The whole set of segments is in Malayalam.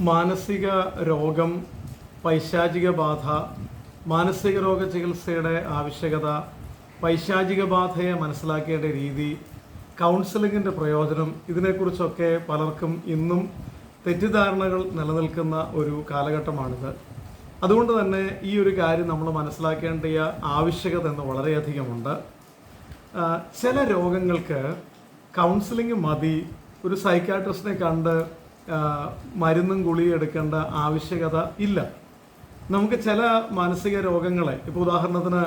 മാനസിക രോഗം പൈശാചിക ബാധ മാനസിക രോഗ ചികിത്സയുടെ ആവശ്യകത പൈശാചിക ബാധയെ മനസ്സിലാക്കേണ്ട രീതി കൗൺസിലിങ്ങിന്റെ പ്രയോജനം ഇതിനെക്കുറിച്ചൊക്കെ പലർക്കും ഇന്നും തെറ്റിദ്ധാരണകൾ നിലനിൽക്കുന്ന ഒരു കാലഘട്ടമാണിത്. അതുകൊണ്ട് തന്നെ ഈ ഒരു കാര്യം നമ്മൾ മനസ്സിലാക്കേണ്ട ആവശ്യകത എന്ന് വളരെയധികമുണ്ട്. ചില രോഗങ്ങൾക്ക് കൗൺസിലിംഗ് മതി. ഒരു സൈക്കാട്രിസ്റ്റിനെ കണ്ട് മരുന്നും ഗുളിയും എടുക്കേണ്ട ആവശ്യകത ഇല്ല. നമുക്ക് ചില മാനസിക രോഗങ്ങളെ ഇപ്പോൾ ഉദാഹരണത്തിന്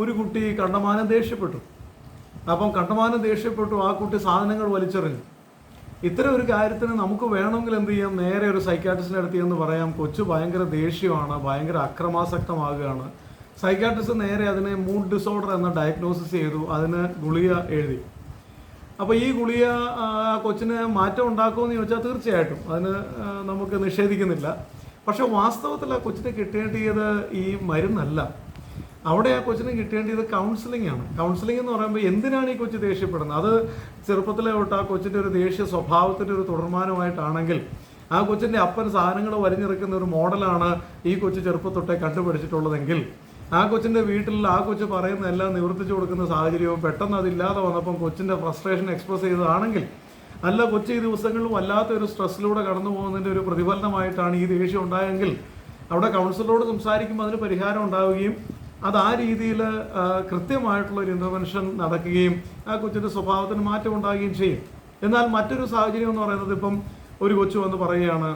ഒരു കുട്ടി കണ്ടമാനം ദേഷ്യപ്പെട്ടു. അപ്പം കണ്ടമാനം ദേഷ്യപ്പെട്ടു ആ കുട്ടി സാധനങ്ങൾ വലിച്ചെറിഞ്ഞു. ഇത്തരം ഒരു കാര്യത്തിന് നമുക്ക് വേണമെങ്കിൽ എന്ത് ചെയ്യാം? നേരെ ഒരു സൈക്കാട്രിസ്റ്റിന്റെ അടുത്ത് എന്ന് പറയാം കൊച്ചു ഭയങ്കര ദേഷ്യമാണ് ഭയങ്കര അക്രമാസക്തമാകുകയാണ്. സൈക്കാട്രിസ്റ്റ് നേരെ അതിനെ മൂഡ് ഡിസോർഡർ എന്ന ഡയഗ്നോസിസ് ചെയ്തു അതിന് ഗുളിക എഴുതി. അപ്പോൾ ഈ ഗുളിക കൊച്ചിന് മാറ്റം ഉണ്ടാക്കുമെന്ന് ചോദിച്ചാൽ തീർച്ചയായിട്ടും. അതിന് നമുക്ക് നിഷേധിക്കുന്നില്ല. പക്ഷേ വാസ്തവത്തിൽ ആ കൊച്ചിന് കിട്ടേണ്ടിയത് ഈ മരുന്നല്ല. അവിടെ ആ കൊച്ചിന് കിട്ടേണ്ടത് കൗൺസിലിംഗ് ആണ്. കൗൺസിലിംഗ് എന്ന് പറയുമ്പോൾ എന്തിനാണ് ഈ കൊച്ചു ദേഷ്യപ്പെടുന്നത്? അത് ചെറുപ്പത്തിലെ തൊട്ട് ആ കൊച്ചിന്റെ ഒരു ദേഷ്യ സ്വഭാവത്തിന്റെ ഒരു തുടർമാനമായിട്ടാണെങ്കിൽ ആ കൊച്ചിന്റെ അപ്പൻ സാധനങ്ങൾ വലിഞ്ഞിറക്കുന്ന ഒരു മോഡലാണ് ഈ കൊച്ചു ചെറുപ്പത്തൊട്ടേ കണ്ടുപിടിച്ചിട്ടുള്ളതെങ്കിൽ ആ കൊച്ചിന്റെ വീട്ടിൽ ആ കൊച്ചു പറയുന്ന എല്ലാം നിവർത്തിച്ചു കൊടുക്കുന്ന സാഹചര്യവും പെട്ടെന്ന് അതില്ലാതെ വന്നപ്പം കൊച്ചിന്റെ ഫ്രസ്ട്രേഷൻ എക്സ്പ്രസ് ചെയ്തതാണെങ്കിൽ അല്ല കൊച്ചു ഈ ദിവസങ്ങളിലും വല്ലാത്ത ഒരു സ്ട്രെസ്സിലൂടെ കടന്നു പോകുന്നതിന്റെ ഒരു പ്രതിഫലനമായിട്ടാണ് ഈ ദേഷ്യം ഉണ്ടായെങ്കിൽ അവിടെ കൗൺസിലറോട് സംസാരിക്കുമ്പോൾ അതിന് പരിഹാരം ഉണ്ടാവുകയും അത് ആ രീതിയിൽ കൃത്യമായിട്ടുള്ള ഒരു ഇന്റർവെൻഷൻ നടക്കുകയും ആ കൊച്ചിന്റെ സ്വഭാവത്തിന് മാറ്റം ഉണ്ടാകുകയും ചെയ്യും. എന്നാൽ മറ്റൊരു സാഹചര്യം എന്ന് പറയുന്നത് ഇപ്പം ഒരു കൊച്ചു വന്ന് പറയുകയാണ്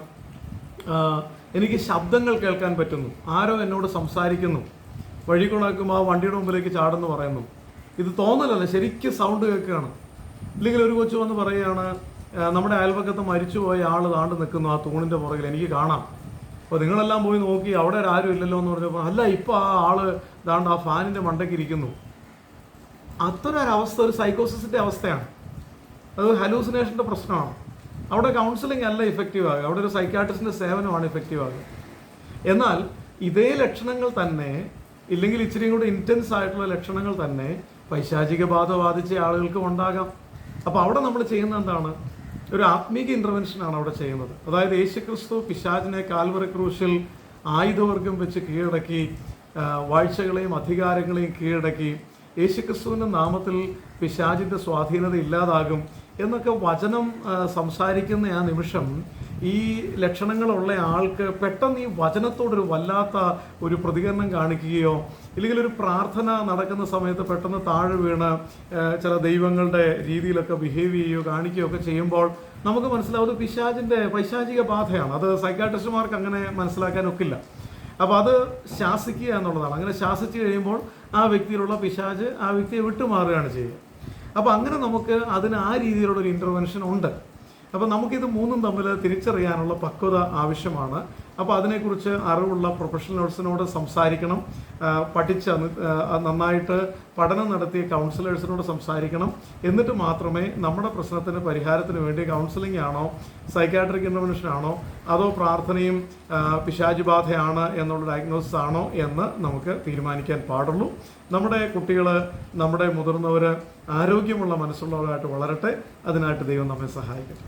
എനിക്ക് ശബ്ദങ്ങൾ കേൾക്കാൻ പറ്റുന്നു. ആരോ എന്നോട് സംസാരിക്കുന്നു. വഴി കൊണ്ടാക്കുമ്പോൾ ആ വണ്ടിയുടെ മുമ്പിലേക്ക് ചാടെന്ന് പറയുന്നു. ഇത് തോന്നലല്ല ശരിക്കും സൗണ്ട് കേൾക്കുകയാണ്. ഇല്ലെങ്കിൽ ഒരു കൊച്ചു വന്ന് പറയുകയാണ് നമ്മുടെ അയൽപക്കത്ത് മരിച്ചുപോയ ആൾ താണ്ട് നിൽക്കുന്നു ആ തൂണിന്റെ പുറകിൽ എനിക്ക് കാണാം. അപ്പോൾ നിങ്ങളെല്ലാം പോയി നോക്കി അവിടെ ആരും ഇല്ലല്ലോ എന്ന് പറഞ്ഞപ്പോൾ അല്ല ഇപ്പോൾ ആ ആൾ ദാണ്ട് ആ ഫാനിന്റെ മണ്ടയ്ക്ക് ഇരിക്കുന്നു. അത്തരൊരവസ്ഥ ഒരു സൈക്കോസിസിന്റെ അവസ്ഥയാണ്. അത് ഹലൂസിനേഷന്റെ പ്രശ്നമാണ്. അവിടെ കൗൺസിലിംഗ് അല്ല ഇഫക്റ്റീവ് ആകുക. അവിടെ ഒരു സൈക്കാട്രിസ്റ്റിന്റെ സേവനമാണ് ഇഫക്റ്റീവ് ആകുക. എന്നാൽ ഇതേ ലക്ഷണങ്ങൾ തന്നെ ഇല്ലെങ്കിൽ ഇച്ചിരിയും കൂടെ ഇന്റൻസ് ആയിട്ടുള്ള ലക്ഷണങ്ങൾ തന്നെ പൈശാചിക ബാധ ബാധിച്ച ആളുകൾക്കും ഉണ്ടാകാം. അപ്പോൾ അവിടെ നമ്മൾ ചെയ്യുന്ന എന്താണ്? ഒരു ആത്മീക ഇന്റർവെൻഷനാണ് അവിടെ ചെയ്യുന്നത്. അതായത് യേശുക്രിസ്തു പിശാചിനെ കാൽവറി ക്രൂശിൽ ആയുധവർഗം വെച്ച് കീഴടക്കി വാഴ്ചകളെയും അധികാരങ്ങളെയും കീഴടക്കി യേശുക്രിസ്തുവിന്റെ നാമത്തിൽ പിശാചിന്റെ സ്വാധീനത ഇല്ലാതാകും എന്നൊക്കെ വചനം സംസാരിക്കുന്ന ആ നിമിഷം ഈ ലക്ഷണങ്ങളുള്ള ആൾക്ക് പെട്ടെന്ന് ഈ വചനത്തോടൊരു വല്ലാത്ത ഒരു പ്രതികരണം കാണിക്കുകയോ ഇല്ലെങ്കിൽ ഒരു പ്രാർത്ഥന നടക്കുന്ന സമയത്ത് പെട്ടെന്ന് താഴെ വീണ് ചില ദൈവങ്ങളുടെ രീതിയിലൊക്കെ ബിഹേവ് ചെയ്യുകയോ കാണിക്കുകയോ ഒക്കെ ചെയ്യുമ്പോൾ നമുക്ക് മനസ്സിലാവും അത് പിശാചിന്റെ പൈശാചിക ബാധയാണ്. അത് സൈക്കാട്രിസ്റ്റുമാർക്ക് അങ്ങനെ മനസ്സിലാക്കാനൊക്കില്ല. അപ്പോൾ അത് ശാസിക്കുക എന്നുള്ളതാണ്. അങ്ങനെ ശാസിച്ചു കഴിയുമ്പോൾ ആ വ്യക്തിയിലുള്ള പിശാജ് ആ വ്യക്തിയെ വിട്ടുമാറുകയാണ് ചെയ്യുക. അപ്പോൾ അങ്ങനെ നമുക്ക് അതിന് ആ രീതിയിലുള്ള ഒരു ഇന്റർവെൻഷൻ ഉണ്ട്. അപ്പോൾ നമുക്കിത് മൂന്നും തമ്മിൽ തിരിച്ചറിയാനുള്ള പക്വത ആവശ്യമാണ്. അപ്പോൾ അതിനെക്കുറിച്ച് അറിവുള്ള പ്രൊഫഷണൽസിനോട് സംസാരിക്കണം. പഠിച്ച നന്നായിട്ട് പഠനം നടത്തിയ കൗൺസിലേഴ്സിനോട് സംസാരിക്കണം. എന്നിട്ട് മാത്രമേ നമ്മുടെ പ്രശ്നത്തിന് പരിഹാരത്തിന് വേണ്ടി കൗൺസിലിംഗ് ആണോ സൈക്കാട്രിക് ഇന്റർവെൻഷൻ ആണോ അതോ പ്രാർത്ഥനയും പിശാചുബാധയാണ് ബാധയാണ് എന്നുള്ള ഡയഗ്നോസിസ് ആണോ എന്ന് നമുക്ക് തീരുമാനിക്കാൻ പാടുള്ളൂ. നമ്മുടെ കുട്ടികൾ നമ്മുടെ മുതിർന്നവർ ആരോഗ്യമുള്ള മനസ്സുള്ളവരായിട്ട് വളരട്ടെ. അതിനായിട്ട് ദൈവം നമ്മെ സഹായിക്കട്ടെ.